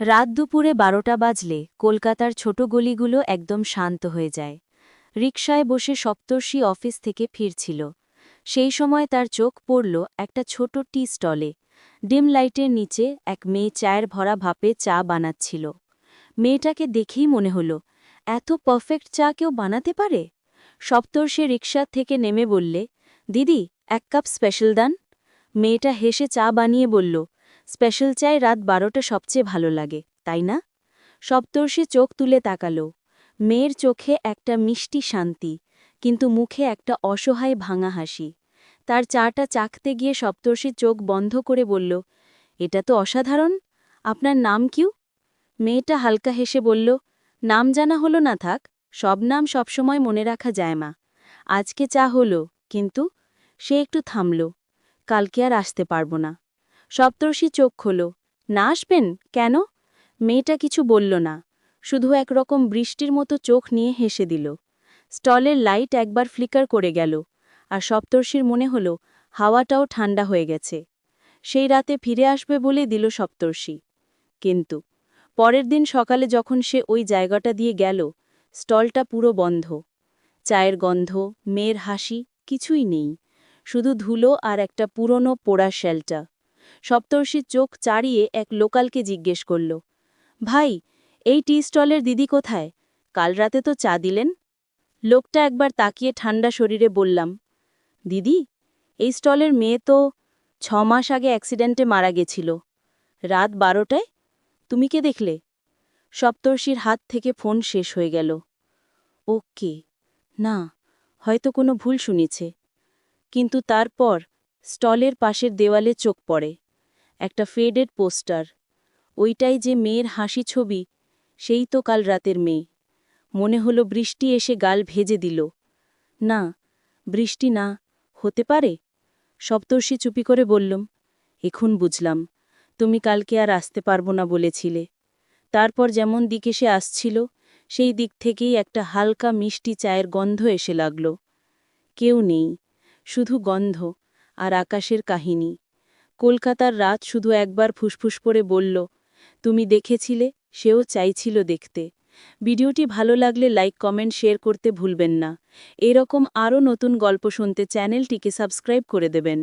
রাত দুপুরে বারোটা বাজলে কলকাতার ছোট গলিগুলো একদম শান্ত হয়ে যায়। রিকশায় বসে সপ্তর্ষি অফিস থেকে ফিরছিল। সেই সময় তার চোখ পড়ল একটা ছোট টি স্টলে। ডিম লাইটের নিচে এক মেয়ে চায়ের ভরা ভাপে চা বানাচ্ছিল। মেয়েটাকে দেখেই মনে হলো, এত পারফেক্ট চা কেউ বানাতে পারে? সপ্তর্ষি রিকশার থেকে নেমে বললে, দিদি, এক কাপ স্পেশাল দান। মেয়েটা হেসে চা বানিয়ে বলল স্পেশাল চায় রাত বারোটা সবচেয়ে ভালো লাগে, তাই না? সপ্তর্ষি চোখ তুলে তাকালো। মেয়ের চোখে একটা মিষ্টি শান্তি, কিন্তু মুখে একটা অসহায় ভাঙা হাসি। তার চাটা চাখতে গিয়ে সপ্তর্ষি চোখ বন্ধ করে বলল, এটা তো অসাধারণ। আপনার নাম কিউ? মেয়েটা হালকা হেসে বলল, নাম জানা হলো না থাক, সব নাম সবসময় মনে রাখা যায় মা। আজকে চা হলো, কিন্তু সে একটু থামল। কালকে আর আসতে পারব না। সপ্তর্ষি চোখ খোলো। না আসবেন? কেন? মেয়েটা কিছু বলল না। শুধু একরকম বৃষ্টির মতো চোখ নিয়ে হেসে দিল। স্টলের লাইট একবার ফ্লিকার করে গেল, আর সপ্তর্ষির মনে হল, হাওয়াটাও ঠান্ডা হয়ে গেছে। সেই রাতে ফিরে আসবে বলে দিল সপ্তর্ষি। কিন্তু, পরের দিন সকালে যখন সে ওই জায়গাটা দিয়ে গেল, স্টলটা পুরো বন্ধ। চায়ের গন্ধ, মেয়ের হাসি, কিছুই নেই। শুধু ধুলো আর একটা পুরনো পোড়া শেলটা সপ্তর্ষির চোখ চাড়িয়ে এক লোকালকে জিজ্ঞেস করল, ভাই, এই টি স্টলের দিদি কোথায়? কাল রাতে তো চা দিলেন? লোকটা একবার তাকিয়ে ঠান্ডা শরীরে বললাম, দিদি, এই স্টলের মেয়ে তো ছ মাস আগে অ্যাক্সিডেন্টে মারা গেছিল। রাত বারোটায়? তুমি কে দেখলে? সপ্তর্ষির হাত থেকে ফোন শেষ হয়ে গেল ওকে না, হয়তো কোনো ভুল শুনেছে। কিন্তু তারপর স্টলের পাশের দেওয়ালে চোখ পড়ে, একটা ফেডেড পোস্টার। ওইটাই যে মেয়ের হাসি ছবি, সেই তো কাল রাতের মেয়ে। মনে হলো বৃষ্টি এসে গাল ভেজে দিল। না, বৃষ্টি না, হতে পারে? সপ্তর্ষি চুপি করে বললুম, এখন বুঝলাম, তুমি কালকে আর আসতে পারব না বলেছিলে। তারপর যেমন দিকে সে আসছিল, সেই দিক থেকেই একটা হালকা মিষ্টি চায়ের গন্ধ এসে লাগল। কেউ নেই, শুধু গন্ধ আর আকাশের কাহিনী। কলকাতার রাত শুধু একবার ফুসফুস করে বলল, তুমি দেখেছিলে, সেও চাইছিল দেখতে। ভিডিওটি ভালো লাগলে লাইক, কমেন্ট, শেয়ার করতে ভুলবেন না। এরকম আরও নতুন গল্প শুনতে চ্যানেলটিকে সাবস্ক্রাইব করে দেবেন।